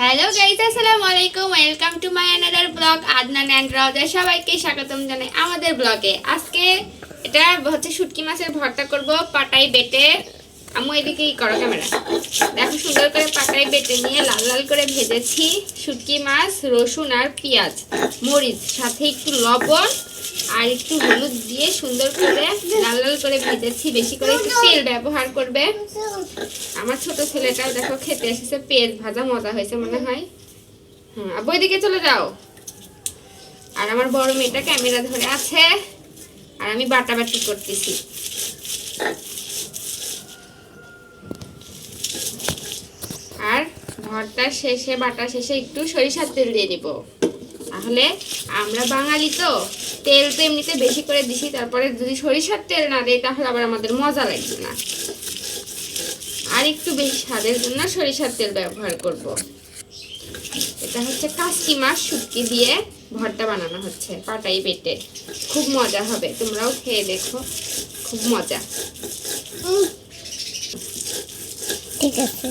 Hello guys আসসালামু আলাইকুম welcome to my another vlog Adnan and Raja সবাইকে স্বাগতম জানাই আমাদের ব্লগে আজকে এটা হচ্ছে শুটকি মাছের ভর্তা করব পাটাই বেটে। আমু এদিকেই করো ক্যামেরা দেখো সুন্দর করে পাটাই বেটে নিয়ে লাল লাল করে ভেজেছি শুটকি মাছ, রসুন আর পেঁয়াজ। মরিচ, সাথে একটু লবণ। আর একটু হলুদ দিয়ে সুন্দর করে লাল লাল করে ভেজেছি, বেশি করে একটু তেল ব্যবহার করবে। আমার ছোট ছেলেটাও দেখো খেতে এসেছে, পেঁয়াজ ভাজা মজা হয়েছে মনে হয়। হ্যাঁ আব্বু এদিকে চলে যাও। আর আমার বড় মেয়েটা ক্যামেরা ধরে আছে, আর আমি বাটা বাটি করতেছি। আর ভর্তা শেষে, বাটা শেষে একটু সরিষার তেল দিয়ে দিব। তাহলে আমরা বাঙালি তো, তেল তো এমনিতে বেশি করে দিছি, তারপরে যদি সরিষার তেল না দেয় তাহলে আবার আমাদের মজা লাগবে না। আর একটু বেশি স্বাদের জন্য সরিষার তেল ব্যবহার করব। এটা হচ্ছে কাসকি মাছ শুটকি দিয়ে ভর্তা বানানো হচ্ছে, পাটাই পেটে। খুব মজা হবে, তোমরাও খেয়ে দেখো, খুব মজা। ঠিক আছে।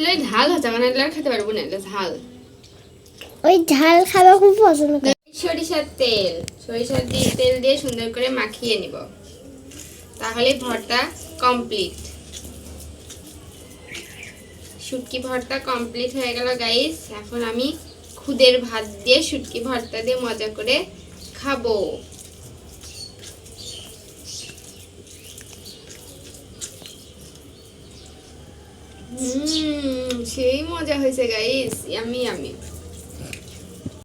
এগুলো ঝাল হচ্ছে মানে এগুলো আর খেতে পারব না এগুলো ঝাল। ওই ঝাল খাবার খুব পছন্দ করে। সরিষার তেল সরিষার দিয়ে তেল দিয়ে সুন্দর করে মাখিয়ে নিব। তাহলে ভর্তা কমপ্লিট শুটকি ভর্তা কমপ্লিট হয়ে গেল গাইস এখন আমি খুদের ভাত দিয়ে শুটকি ভর্তা দিয়ে মজা করে খাব। হুম সেই মজা হয়েছে গাইস ইয়ামি ইয়ামি